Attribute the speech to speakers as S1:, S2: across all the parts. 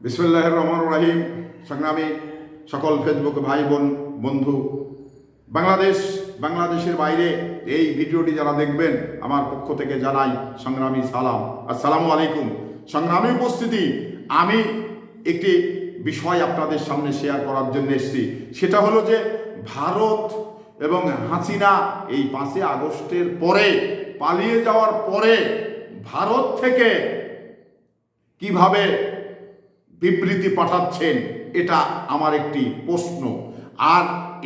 S1: বিসমুল্লাহ রহমান রাহিম। সংগ্রামী সকল ফেসবুক ভাই বোন, বন্ধু, বাংলাদেশ, বাংলাদেশের বাইরে এই ভিডিওটি যারা দেখবেন, আমার পক্ষ থেকে জানাই সংগ্রামী সালাম। আসসালামু আলাইকুম। সংগ্রামী উপস্থিতি, আমি একটি বিষয় আপনাদের সামনে শেয়ার করার জন্য এসেছি। সেটা হলো যে ভারত এবং হাসিনা এই পাঁচই আগস্টের পরে, পালিয়ে যাওয়ার পরে ভারত থেকে কীভাবে বিবৃতি পাঠাচ্ছেন, এটা আমার একটি প্রশ্ন। আর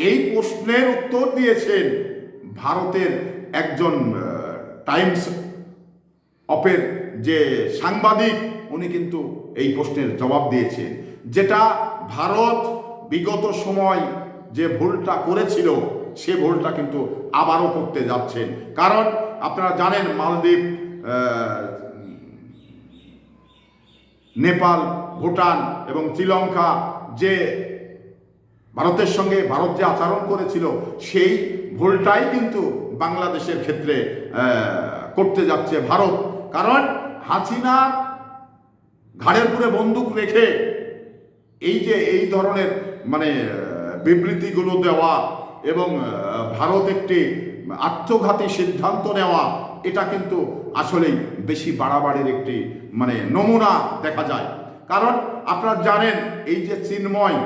S1: এই প্রশ্নের উত্তর দিয়েছেন ভারতের একজন টাইমস অপের যে সাংবাদিক, উনি কিন্তু এই প্রশ্নের জবাব দিয়েছেন। যেটা ভারত বিগত সময় যে ভুলটা করেছিল, সে ভুলটা কিন্তু আবারও করতে যাচ্ছেন। কারণ আপনারা জানেন মালদ্বীপ নেপাল, ভুটান এবং শ্রীলঙ্কা যে ভারতের সঙ্গে ভারত যে আচরণ করেছিল, সেই ভুলটাই কিন্তু বাংলাদেশের ক্ষেত্রে করতে যাচ্ছে ভারত। কারণ হাসিনার ঘাড়ের উপরে বন্দুক রেখে এই যে এই ধরনের মানে বিবৃতিগুলো দেওয়া এবং ভারত একটি আত্মঘাতী সিদ্ধান্ত নেওয়া এটা কিন্তু আসলেই বেশি বাড়াবাড়ির একটি মানে নমুনা দেখা যায়। কারণ আপনারা জানেন, এই যে চিন্ময়,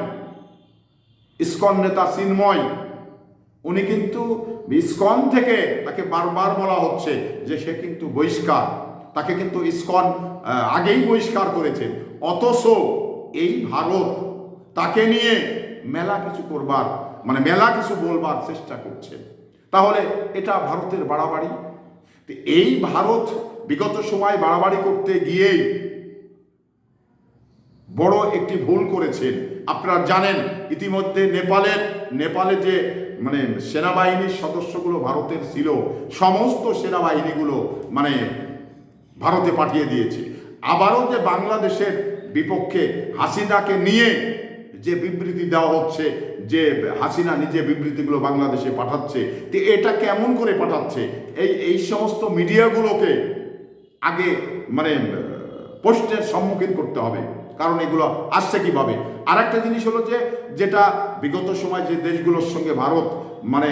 S1: ইস্কন নেতা চিন্ময়, উনি কিন্তু ইস্কন থেকে তাকে বারবার বলা হচ্ছে যে সে কিন্তু বহিষ্কার। তাকে কিন্তু ইস্কন আগেই বহিষ্কার করেছে। অথচ এই ভারত, তাকে নিয়ে মেলা কিছু করবার মানে মেলা কিছু বলবার চেষ্টা করছে। তাহলে এটা ভারতের বাড়াবাড়ি? এই ভারত বিগত সময় বাড়াবাড়ি করতে গিয়েই বড় একটি ভুল করেছেন আপনারা জানেন, ইতিমধ্যে নেপালের, নেপালে যে মানে সেনাবাহিনীর সদস্যগুলো ভারতের ছিল, সমস্ত সেনাবাহিনীগুলো মানে ভারতে পাঠিয়ে দিয়েছে। আবারও যে বাংলাদেশের বিপক্ষে হাসিনাকে নিয়ে যে বিবৃতি দেওয়া হচ্ছে, যে হাসিনা নিজে বিবৃতিগুলো বাংলাদেশে পাঠাচ্ছে, তো এটা কেমন করে পাঠাচ্ছে? এই এই সমস্ত মিডিয়াগুলোকে আগে মানে প্রশ্নের সম্মুখীন করতে হবে, কারণ এগুলো আসছে কীভাবে? আর একটা জিনিস হলো যে, যেটা বিগত সময় যে দেশগুলোর সঙ্গে ভারত মানে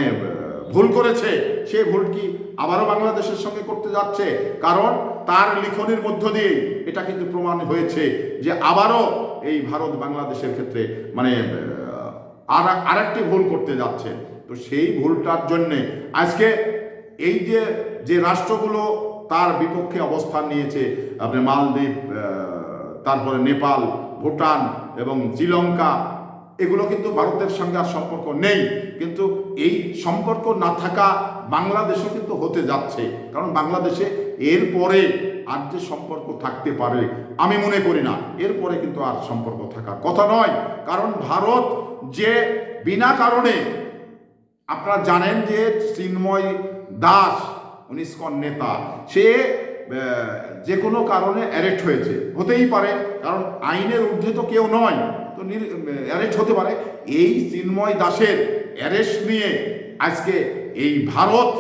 S1: ভুল করেছে, সে ভুল কি আবারও বাংলাদেশের সঙ্গে করতে যাচ্ছে? কারণ তার লিখনের মধ্য দিয়ে এটা কিন্তু প্রমাণ হয়েছে যে আবারও এই ভারত বাংলাদেশের ক্ষেত্রে মানে আর, আরেকটি ভুল করতে যাচ্ছে। তো সেই ভুলটার জন্যে আজকে এই যে যে রাষ্ট্রগুলো তার বিপক্ষে অবস্থান নিয়েছে, আপনি মালদ্বীপ তারপরে নেপাল, ভুটান এবং শ্রীলঙ্কা, এগুলো কিন্তু ভারতের সঙ্গে আর সম্পর্ক নেই। কিন্তু এই সম্পর্ক না থাকা বাংলাদেশও কিন্তু হতে যাচ্ছে। কারণ বাংলাদেশে এরপরে আর যে সম্পর্ক থাকতে পারে, আমি মনে করি না। এরপরে কিন্তু আর সম্পর্ক থাকার কথা নয়। কারণ ভারত যে বিনা কারণে, আপনারা জানেন যে চিন্ময় দাস, উনি ইসকন নেতা, সে যে কোনো কারণে অ্যারেস্ট হয়েছে। হতেই পারে, কারণ আইনের ঊর্ধ্বে তো কেউ নয়। তো অ্যারেস্ট হতে পারে। এই চিন্ময় দাসের অ্যারেস্ট নিয়ে আজকে এই ভারত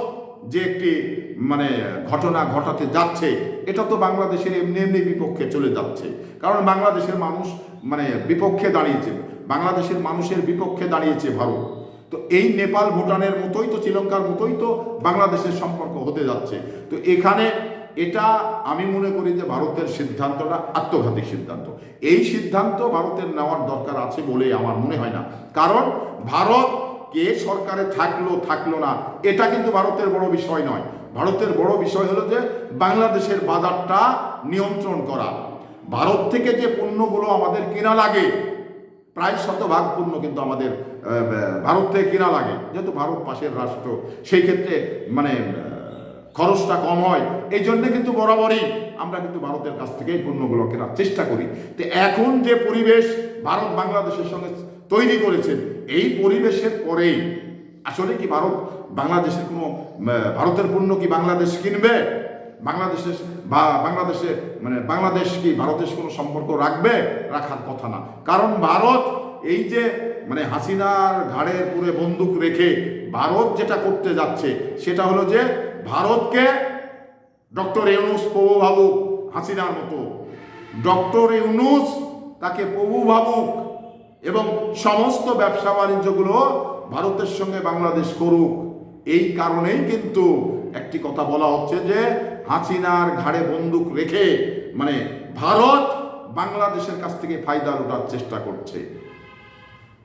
S1: যে একটি মানে ঘটনা ঘটাতে যাচ্ছে, এটা তো বাংলাদেশের এমনি এমনি বিপক্ষে চলে যাচ্ছে। কারণ বাংলাদেশের মানুষ মানে বিপক্ষে দাঁড়িয়েছে, বাংলাদেশের মানুষের বিপক্ষে দাঁড়িয়েছে ভারত। তো এই নেপাল ভুটানের মতোই তো, শ্রীলঙ্কার মতোই তো বাংলাদেশের সম্পর্ক হতে যাচ্ছে। তো এখানে এটা আমি মনে করি যে ভারতের সিদ্ধান্তটা আত্মঘাতী সিদ্ধান্ত। এই সিদ্ধান্ত ভারতের নেওয়ার দরকার আছে বলে আমার মনে হয় না। কারণ ভারত কে সরকারে থাকল থাকল না, এটা কিন্তু ভারতের বড় বিষয় নয়। ভারতের বড় বিষয় হলো যে বাংলাদেশের বাজারটা নিয়ন্ত্রণ করা। ভারত থেকে যে পণ্যগুলো আমাদের কেনা লাগে, প্রায় শতভাগ পণ্য কিন্তু আমাদের ভারত থেকে কেনা লাগে। যেহেতু ভারত পাশের রাষ্ট্র, সেই ক্ষেত্রে মানে খরচটা কম হয়। এই জন্যে কিন্তু বরাবরই আমরা কিন্তু ভারতের কাছ থেকেই পণ্যগুলো কেনার চেষ্টা করি। তো এখন যে পরিবেশ ভারত বাংলাদেশের সঙ্গে তৈরি করেছেন, এই পরিবেশের পরেই আসলে কি ভারত বাংলাদেশের কোনো ভারতের পণ্য কি বাংলাদেশ কিনবে? বাংলাদেশের, বা বাংলাদেশে মানে বাংলাদেশ কি ভারতের কোনো সম্পর্ক রাখবে? রাখার কথা না। কারণ ভারত এই যে মানে হাসিনার ঘাড়ের পুরে বন্দুক রেখে ভারত যেটা করতে যাচ্ছে, সেটা হলো যে ভারতকে ডক্টর ইউনুস প্রভু ভাবু হাসিনার মতো। ডক্টর ইউনুস তাকে প্রভু ভাবুক এবং সমস্ত ব্যবসা বাণিজ্যগুলো ভারতের সঙ্গে বাংলাদেশ করুক, এই কারণেই কিন্তু একটি কথা বলা হচ্ছে যে হাসিনার ঘাড়ে বন্দুক রেখে মানে ভারত বাংলাদেশের কাছ থেকে ফায়দা লুটার চেষ্টা করছে।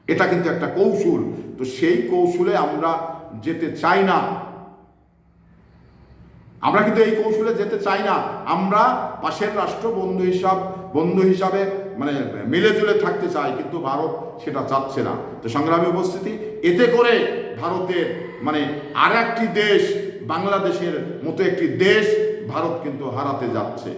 S1: এটা কিন্তু একটা কৌশল। তো সেই কৌশলে আমরা যেতে চাই না। আমরা কিন্তু এই কৌশলে যেতে চাই না। আমরা পাশের রাষ্ট্র বন্ধু হিসাব বন্ধু হিসাবে মানে মিলে জুলে থাকতে চায়, কিন্তু ভারত সেটা চাচ্ছে না। তো সংগ্রামী উপস্থিতি, এতে করে ভারতের মানে আর একটি দেশ, বাংলাদেশের মতো একটি দেশ, ভারত কিন্তু হারাতে যাচ্ছে।